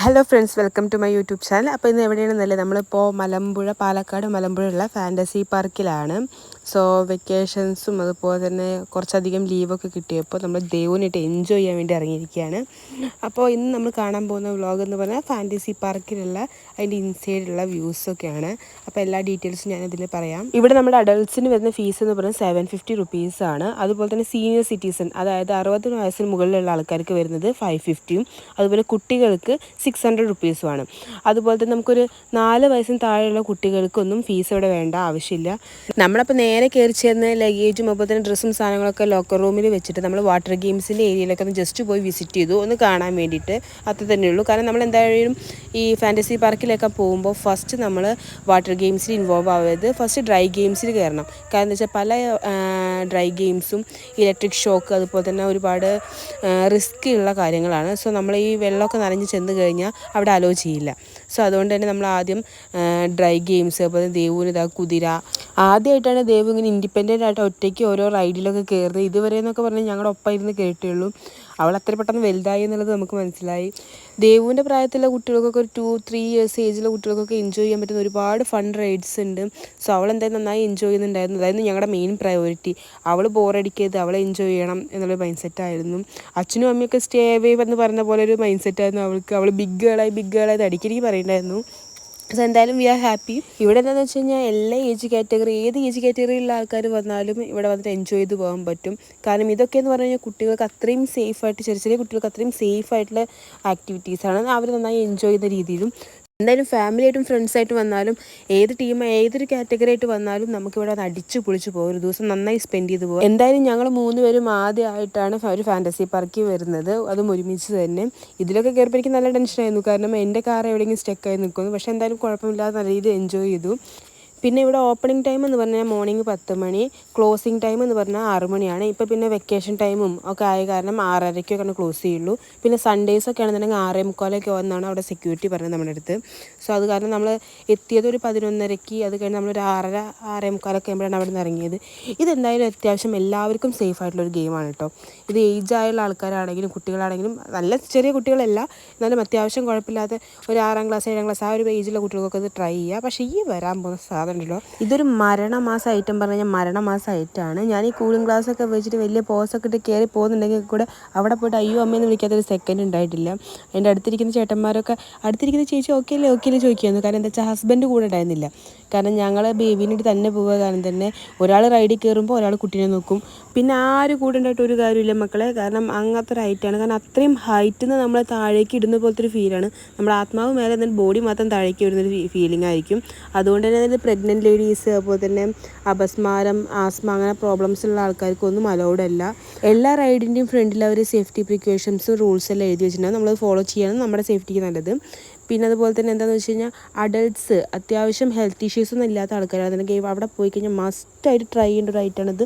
Hello friends welcome to my YouTube channel അപ്പോൾ ഇന്ന് എവിടെയാണെന്നല്ലേ നമ്മളിപ്പോൾ മലമ്പുഴ പാലക്കാട് മലമ്പുഴയുള്ള ഫാന്റസി പാർക്കിലാണ് സോ വെക്കേഷൻസും അതുപോലെ തന്നെ കുറച്ചധികം ലീവൊക്കെ കിട്ടിയപ്പോൾ നമ്മൾ ദേവുനായിട്ട് എൻജോയ് ചെയ്യാൻ വേണ്ടി ഇറങ്ങിയിരിക്കുകയാണ്. അപ്പോൾ ഇന്ന് നമ്മൾ കാണാൻ പോകുന്ന വ്ളോഗ് എന്ന് പറഞ്ഞാൽ ഫാന്റസി പാർക്കിലുള്ള അതിന്റെ ഇൻസൈഡിലുള്ള വ്യൂസൊക്കെയാണ് അപ്പോൾ എല്ലാ ഡീറ്റെയിൽസും ഞാനതിൽ പറയാം. ഇവിടെ നമ്മുടെ അഡൾട്ട്സിന് വരുന്ന ഫീസ് എന്ന് പറഞ്ഞാൽ സെവൻ ഫിഫ്റ്റി റുപ്പീസാണ് അതുപോലെ തന്നെ സീനിയർ സിറ്റിസൺ അതായത് അറുപത് വയസ്സിന് മുകളിലുള്ള ആൾക്കാർക്ക് വരുന്നത് ഫൈവ് ഫിഫ്റ്റിയും അതുപോലെ കുട്ടികൾക്ക് സിക്സ് ഹൺഡ്രഡ് റുപ്പീസുമാണ് അതുപോലെ തന്നെ നമുക്കൊരു നാല് വയസ്സിന് താഴെയുള്ള കുട്ടികൾക്കൊന്നും ഫീസ് ഇവിടെ വേണ്ട ആവശ്യമില്ല. നമ്മളപ്പോൾ നേരെ കയറി ചേർന്ന് ലഗേജും അപ്പോൾ തന്നെ ഡ്രസ്സും സാധനങ്ങളൊക്കെ ലോക്കർ റൂമിൽ വെച്ചിട്ട് നമ്മൾ വാട്ടർ ഗെയിംസിന്റെ ഏരിയയിലൊക്കെ ഒന്ന് ജസ്റ്റ് പോയി വിസിറ്റ് ചെയ്തു. ഒന്ന് കാണാൻ വേണ്ടിയിട്ട് അത്ര തന്നെയുള്ളൂ കാരണം നമ്മൾ എന്തായാലും ഈ ഫാന്റസി പാർക്കിലൊക്കെ പോകുമ്പോൾ ഫസ്റ്റ് നമ്മൾ വാട്ടർ ഗെയിംസിൽ ഇൻവോൾവ് ആവരുത്. ഫസ്റ്റ് ഡ്രൈ ഗെയിംസിൽ കയറണം. കാരണം എന്താ വെച്ചാൽ പല ഡ്രൈ ഗെയിംസും ഇലക്ട്രിക് ഷോക്ക് അതുപോലെ തന്നെ ഒരുപാട് റിസ്ക് ഉള്ള കാര്യങ്ങളാണ്. സോ നമ്മൾ ഈ വെള്ളമൊക്കെ നനഞ്ഞ് ചെന്ന് കഴിഞ്ഞാൽ അവിടെ അലോ ചെയ്യില്ല. സോ അതുകൊണ്ട് തന്നെ നമ്മൾ ആദ്യം ഡ്രൈ ഗെയിംസ് അതുപോലെ ദേവൂന് ഇതാ കുതിര. ആദ്യമായിട്ടാണ് ദേവു ഇങ്ങനെ ഇൻഡിപെൻഡന്റ് ആയിട്ട് ഒറ്റയ്ക്ക് ഓരോ റൈഡിലൊക്കെ കയറുന്നത്. ഇതുവരെ എന്നൊക്കെ പറഞ്ഞാൽ ഞങ്ങളുടെ ഒപ്പം ഇരുന്ന് കേട്ടുള്ളൂ അവൾ അത്ര പെട്ടെന്ന് വലുതായി എന്നുള്ളത് നമുക്ക് മനസ്സിലായി. ദേവുവിന്റെ പ്രായത്തിലുള്ള കുട്ടികൾക്കൊക്കെ ഒരു ടു ത്രീ ഇയേഴ്സ് ഏജിലുള്ള കുട്ടികൾക്കൊക്കെ എൻജോയ് ചെയ്യാൻ പറ്റുന്ന ഒരുപാട് ഫൺ റൈഡ്സ് ഉണ്ട്. സോ അവൾ എന്തായാലും നന്നായി എൻജോയ് ചെയ്യുന്നുണ്ടായിരുന്നു. അതായിരുന്നു ഞങ്ങളുടെ മെയിൻ പ്രയോറിറ്റി അവൾ ബോറടിക്കരുത് അവൾ എൻജോയ് ചെയ്യണം എന്നുള്ള മൈൻഡ് സെറ്റായിരുന്നു അച്ഛനും അമ്മയൊക്കെ സ്റ്റേ അവേ എന്ന് പറഞ്ഞ പോലെ ഒരു മൈൻഡ് സെറ്റായിരുന്നു അവൾക്ക്. അവൾ ബിഗ് ഗേളായി ബിഗ് ഗേളായി അടിക്കടിക്ക് പറയുന്നുണ്ടായിരുന്നു സോ എന്തായാലും വി ആർ ഹാപ്പി ഇവിടെ എന്താണെന്ന് വെച്ച് കഴിഞ്ഞാൽ എല്ലാ ഏജ് കാറ്റഗറി ഏത് ഏജ് കാറ്റഗറിയിലുള്ള ആൾക്കാർ വന്നാലും ഇവിടെ വന്നിട്ട് എൻജോയ് ചെയ്ത് പോകാൻ പറ്റും. കാരണം ഇതൊക്കെ എന്ന് പറഞ്ഞു കഴിഞ്ഞാൽ കുട്ടികൾക്ക് അത്രയും സേഫായിട്ട് ചെറിയ ചെറിയ കുട്ടികൾക്ക് അത്രയും സേഫായിട്ടുള്ള ആക്ടിവിറ്റീസാണ് അവർ നന്നായി എൻജോയ് ചെയ്യുന്ന രീതിയിലും എന്തായാലും ഫാമിലിയായിട്ടും ഫ്രണ്ട്സായിട്ട് വന്നാലും ഏത് ടീം ഏതൊരു കാറ്റഗറി ആയിട്ട് വന്നാലും നമുക്കിവിടെ അത് അടിച്ചു പൊളിച്ച് പോകും. ഒരു ദിവസം നന്നായി സ്പെൻഡ് ചെയ്ത് പോകും. എന്തായാലും ഞങ്ങൾ മൂന്ന് പേരും ആദ്യമായിട്ടാണ് ഒരു ഫാന്റസി പാർക്കിൽ വരുന്നത്. അതും ഒരുമിച്ച് തന്നെ. ഇതിലൊക്കെ കയറിയപ്പോൾ എനിക്ക് നല്ല ടെൻഷനായിരുന്നു കാരണം എന്റെ കാർ എവിടെയെങ്കിലും സ്റ്റക്കായി നിൽക്കുന്നു. പക്ഷേ എന്തായാലും കുഴപ്പമില്ലാതെ നല്ല രീതിയിൽ എൻജോയ് ചെയ്തു. പിന്നെ ഇവിടെ ഓപ്പണിംഗ് ടൈം എന്ന് പറഞ്ഞാൽ മോർണിംഗ് പത്ത് മണി ക്ലോസിംഗ് ടൈം എന്ന് പറഞ്ഞാൽ ആറ് മണിയാണ്. ഇപ്പോൾ പിന്നെ വെക്കേഷൻ ടൈമും ഒക്കെ ആയ കാരണം ആറരയ്ക്കൊക്കെയാണ് ക്ലോസ് ചെയ്യുള്ളൂ. പിന്നെ സൺഡേസ് ഒക്കെ ആണെന്നുണ്ടെങ്കിൽ ആറേ മുക്കാലൊക്കെ വന്നാണ് അവിടെ സെക്യൂരിറ്റി പറഞ്ഞത് നമ്മുടെ അടുത്ത്. സോ അത് കാരണം നമ്മൾ എത്തിയത് ഒരു പതിനൊന്നരയ്ക്ക് അത് കഴിഞ്ഞ് നമ്മളൊരു ആറര ആറേ മുക്കാലൊക്കെ ആകുമ്പോഴാണ് അവിടെ നിന്ന് ഇറങ്ങിയത്. ഇതെന്തായാലും അത്യാവശ്യം എല്ലാവർക്കും സേഫ് ആയിട്ടുള്ള ഒരു ഗെയിമാണ് കേട്ടോ ഇത് ഏജ് ആയുള്ള ആൾക്കാരാണെങ്കിലും കുട്ടികളാണെങ്കിലും നല്ല ചെറിയ കുട്ടികളല്ല എന്നാലും അത്യാവശ്യം കുഴപ്പമില്ലാതെ ഒരു ആറാം ക്ലാസ് ഏഴാം ക്ലാസ് ആ ഒരു ഏജിലുള്ള കുട്ടികൾക്കൊക്കെ ഇത് ട്രൈ ചെയ്യുക പക്ഷേ ഈ വരാൻ പോകുന്ന സാധനം ഉണ്ടല്ലോ. ഇതൊരു മരണമാസ ഐറ്റം പറഞ്ഞു മരണമാസ ഐറ്റമാണ് ഞാൻ ഈ കൂളിംഗ് ഗ്ലാസ് ഒക്കെ വെച്ചിട്ട് വലിയ പോസൊക്കെ ഇട്ട് കയറി പോകുന്നുണ്ടെങ്കിൽ കൂടെ അവിടെ പോയിട്ട് അയ്യോ അമ്മയെന്ന് വിളിക്കാത്തൊരു സെക്കൻഡ് ഉണ്ടായിട്ടില്ല. എന്റെ അടുത്തിരിക്കുന്ന ചേട്ടന്മാരൊക്കെ അടുത്തിരിക്കുന്ന ചേച്ചി ഓക്കെ അല്ലേ? ഓക്കെ അല്ലേ? ചോദിക്കുന്നു കാരണം എന്താ വെച്ചാൽ ഹസ്ബൻഡ് കൂടെ ഉണ്ടായിരുന്നില്ല. കാരണം ഞങ്ങൾ ബേബീനായിട്ട് തന്നെ പോകുക കാരണം തന്നെ ഒരാൾ റൈഡിൽ കയറുമ്പോൾ ഒരാൾ കുട്ടീനെ നോക്കും. പിന്നെ ആരും കൂടെ ഉണ്ടായിട്ട് ഒരു കാര്യമില്ല മക്കളെ. കാരണം അങ്ങനത്തെ ഒരു ഹൈറ്റാണ് കാരണം അത്രയും ഹൈറ്റിൽ നിന്ന് നമ്മൾ താഴേക്ക് ഇടുന്ന പോലത്തെ ഒരു ഫീലാണ് നമ്മുടെ ആത്മാവ് മേലെ ബോഡി മാത്രം താഴേക്ക് വരുന്നൊരു ഫീലിംഗ് ആയിരിക്കും. അതുകൊണ്ട് തന്നെ ഇത് പ്രഗ്നന്റ് ലേഡീസ് അതുപോലെ തന്നെ അപസ്മാരം ആസ്മ അങ്ങനെ പ്രോബ്ലംസ് ഉള്ള ആൾക്കാർക്കൊന്നും അലൗഡ് അല്ല. എല്ലാ റൈഡിന്റെയും ഫ്രണ്ടിൽ അവർ സേഫ്റ്റി പ്രിക്കോഷൻസും റൂൾസ് എല്ലാം എഴുതി വെച്ചിട്ടുണ്ടാകും നമ്മൾ ഫോളോ ചെയ്യണം. നമ്മുടെ സേഫ്റ്റിക്ക് നല്ലത്. പിന്നെ അതുപോലെ തന്നെ എന്താണെന്ന് വെച്ച് കഴിഞ്ഞാൽ അഡൾട്ട്സ് അത്യാവശ്യം ഹെൽത്ത് ഇഷ്യൂസ് ഒന്നും ഇല്ലാത്ത ആൾക്കാരാണെന്നുണ്ടെങ്കിൽ അവിടെ പോയി കഴിഞ്ഞാൽ മസ്റ്റായിട്ട് ട്രൈ ചെയ്യേണ്ട ഒരു ഐറ്റമാണിത്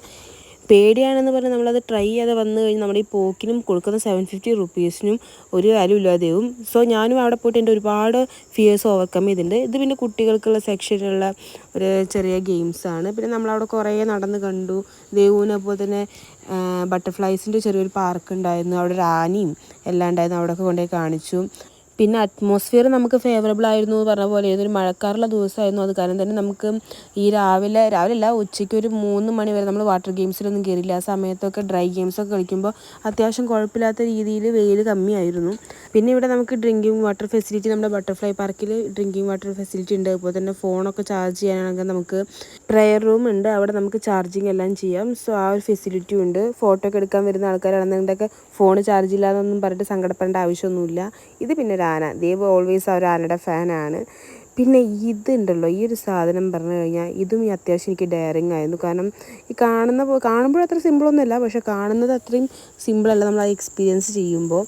പേടിയാണെന്ന് പറഞ്ഞാൽ നമ്മളത് ട്രൈ ചെയ്യാതെ വന്നു കഴിഞ്ഞാൽ നമ്മുടെ ഈ പോക്കിനും കൊടുക്കുന്ന സെവൻ ഫിഫ്റ്റി റുപ്പീസിനും ഒരു കാര്യം ഇല്ലാതെയും സോ ഞാനും അവിടെ പോയിട്ട് എന്റെ ഒരുപാട് ഫിയേഴ്സ് ഓവർകം ചെയ്തിട്ടുണ്ട്. ഇത് പിന്നെ കുട്ടികൾക്കുള്ള സെക്ഷനിലുള്ള ഒരു ചെറിയ ഗെയിംസാണ് പിന്നെ നമ്മളവിടെ കുറേ നടന്ന് കണ്ടു. ദേവൂനെ പോലെ തന്നെ ബട്ടർഫ്ലൈസിന്റെ ചെറിയൊരു പാർക്ക് ഉണ്ടായിരുന്നു. അവിടെ ഒരു ആനയും എല്ലാം ഉണ്ടായിരുന്നു. അവിടെയൊക്കെ കൊണ്ടുപോയി കാണിച്ചു. പിന്നെ അറ്റ്മോസ്ഫിയർ നമുക്ക് ഫേവറബിൾ ആയിരുന്നു എന്ന് പറഞ്ഞ പോലെ. ഏതൊരു മഴക്കാറുള്ള ദിവസമായിരുന്നു അത്. കാരണം തന്നെ നമുക്ക് ഈ രാവിലെ രാവിലെ അല്ല ഉച്ചയ്ക്ക് ഒരു മൂന്ന് മണി വരെ നമ്മൾ വാട്ടർ ഗെയിംസിലൊന്നും കയറിയില്ല ആ സമയത്തൊക്കെ ഡ്രൈ ഗെയിംസൊക്കെ കളിക്കുമ്പോൾ അത്യാവശ്യം കുഴപ്പമില്ലാത്ത രീതിയിൽ വെയിൽ കമ്മിയായിരുന്നു. പിന്നെ ഇവിടെ നമുക്ക് ഡ്രിങ്കിങ് വാട്ടർ ഫെസിലിറ്റി നമ്മുടെ ബട്ടർഫ്ലൈ പാർക്കിൽ ഡ്രിങ്കിങ് വാട്ടർ ഫെസിലിറ്റി ഉണ്ട്. അതുപോലെ തന്നെ ഫോണൊക്കെ ചാർജ് ചെയ്യാനാണെങ്കിൽ നമുക്ക് പ്രെയർ റൂം ഉണ്ട്. അവിടെ നമുക്ക് ചാർജിങ് എല്ലാം ചെയ്യാം. സോ ആ ഒരു ഫെസിലിറ്റി ഉണ്ട്. ഫോട്ടോ ഒക്കെ എടുക്കാൻ വരുന്ന ആൾക്കാരാണെന്നുണ്ടെങ്കിൽ ഫോൺ ചാർജ് ഇല്ലാന്നൊന്നും പറഞ്ഞിട്ട് സങ്കടപ്പെടേണ്ട ആവശ്യമൊന്നുമില്ല. ഇത് പിന്നെ ഒരു ആന ദേവ് ഓൾവേസ് ആ ഒരു ആനയുടെ ഫാനാണ് പിന്നെ ഇതുണ്ടല്ലോ ഈ ഒരു സാധനം പറഞ്ഞു കഴിഞ്ഞാൽ ഇതും ഈ അത്യാവശ്യം എനിക്ക് ഡയറിങ് ആയിരുന്നു. കാരണം ഈ കാണുന്ന കാണുമ്പോൾ അത്ര സിമ്പിളൊന്നുമല്ല പക്ഷെ കാണുന്നത് അത്രയും സിമ്പിളല്ല നമ്മൾ ആ എക്സ്പീരിയൻസ് ചെയ്യുമ്പോൾ.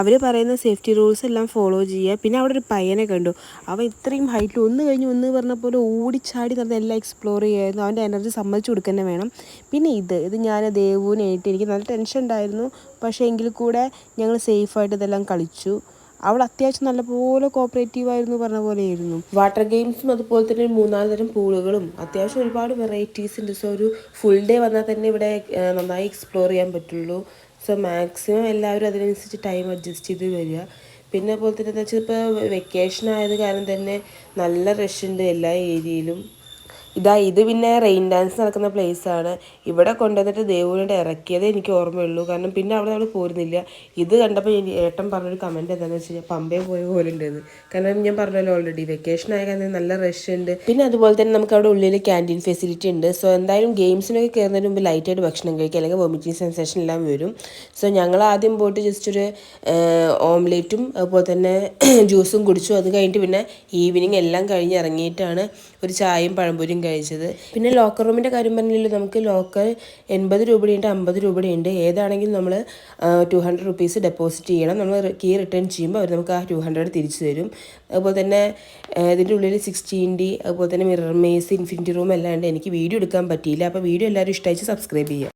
അവർ പറയുന്ന സേഫ്റ്റി റൂൾസ് എല്ലാം ഫോളോ ചെയ്യുക. പിന്നെ അവിടെ ഒരു പയ്യനെ കണ്ടു. അവൻ ഇത്രയും ഹൈറ്റിൽ ഒന്ന് കഴിഞ്ഞ് ഒന്ന് പറഞ്ഞ പോലെ ഓടിച്ചാടി നടന്ന് എല്ലാം എക്സ്പ്ലോർ ചെയ്യായിരുന്നു അവന്റെ എനർജി സമ്മതിച്ചു കൊടുക്കുന്നത് വേണം. പിന്നെ ഇത് ഇത് ഞാൻ ദേവുവിനായിട്ട് എനിക്ക് നല്ല ടെൻഷൻ ഉണ്ടായിരുന്നു. പക്ഷേ എങ്കിൽ കൂടെ ഞങ്ങൾ സേഫായിട്ട് ഇതെല്ലാം കളിച്ചു. അവൾ അത്യാവശ്യം നല്ലപോലെ കോപ്പറേറ്റീവ് ആയിരുന്നു പറഞ്ഞ പോലെയായിരുന്നു. വാട്ടർ ഗെയിംസും അതുപോലെ തന്നെ മൂന്നാൽ തരം പൂളുകളും. അത്യാവശ്യം ഒരുപാട് വെറൈറ്റീസ് ഉണ്ട്. സോ ഒരു ഫുൾ ഡേ വന്നാൽ തന്നെ ഇവിടെ നന്നായി എക്സ്പ്ലോർ ചെയ്യാൻ പറ്റുള്ളൂ. സോ മാക്സിമം എല്ലാവരും അതിനനുസരിച്ച് ടൈം അഡ്ജസ്റ്റ് ചെയ്ത് വരിക. പിന്നെ അതുപോലെ തന്നെ എന്താ വെച്ചാൽ ഇപ്പോൾ വെക്കേഷൻ ആയത് കാരണം തന്നെ നല്ല റഷ് ഉണ്ട് എല്ലാ ഏരിയയിലും ഇതാ ഇത് പിന്നെ റെയിൻ ഡാൻസ് നടക്കുന്ന ആണ്. ഇവിടെ കൊണ്ടുവന്നിട്ട് ദേവുവിനോട് ഇറക്കിയതേ എനിക്ക് ഓർമ്മയുള്ളൂ. കാരണം പിന്നെ അവിടെ നമ്മൾ പോരുന്നില്ല. ഇത് കണ്ടപ്പോൾ ഏട്ടൻ പറഞ്ഞൊരു കമന്റ് എന്താണെന്ന് വെച്ച് കഴിഞ്ഞാൽ പമ്പേ പോയ പോലെ ഉണ്ടെന്ന്. കാരണം ഞാൻ പറഞ്ഞല്ലോ ഓൾറെഡി വെക്കേഷൻ ആയ കാരണം നല്ല റഷ് ഉണ്ട്. പിന്നെ അതുപോലെ തന്നെ നമുക്ക് അവിടെ ഉള്ളിൽ ക്യാന്റീൻ ഫെസിലിറ്റി ഉണ്ട്. സോ എന്തായാലും ഗെയിംസിനൊക്കെ കയറുന്നതിന് മുമ്പ് ലൈറ്റായിട്ട് ഭക്ഷണം കഴിക്കുക. അല്ലെങ്കിൽ വോമിറ്റിംഗ് സെൻസേഷൻ എല്ലാം വരും. സോ ഞങ്ങൾ ആദ്യം പോയിട്ട് ജസ്റ്റ് ഒരു ഓംലേറ്റും അതുപോലെ തന്നെ ജ്യൂസും കുടിച്ചു. അത് കഴിഞ്ഞിട്ട് പിന്നെ ഈവനിങ് എല്ലാം കഴിഞ്ഞ് ഇറങ്ങിയിട്ടാണ് ഒരു ചായയും പഴംപൊരിയും കഴിച്ചത്. പിന്നെ ലോക്കർ റൂമിന്റെ കാര്യം പറഞ്ഞില്ല നമുക്ക് ലോക്കർ എൺപത് രൂപയുണ്ട് അമ്പത് രൂപയുണ്ട് ഏതാണെങ്കിലും നമ്മൾ ടു ഹൺഡ്രഡ് റുപ്പീസ് ഡെപ്പോസിറ്റ് ചെയ്യണം. നമ്മൾ കീ റിട്ടേൺ ചെയ്യുമ്പോൾ അവർ നമുക്ക് ആ ടു ഹൺഡ്രഡ് തിരിച്ചു തരും. അതുപോലെ തന്നെ ഇതിന്റെ ഉള്ളിൽ സിക്സ്റ്റീൻ ഡി അതുപോലെ തന്നെ മിറർ മേസ് ഇൻഫിനിറ്റി റൂം എല്ലാം ഉണ്ട്. എനിക്ക് വീഡിയോ എടുക്കാൻ പറ്റിയില്ല. അപ്പോൾ വീഡിയോ എല്ലാവരും ഇഷ്ടമായിട്ട് സബ്സ്ക്രൈബ് ചെയ്യുക.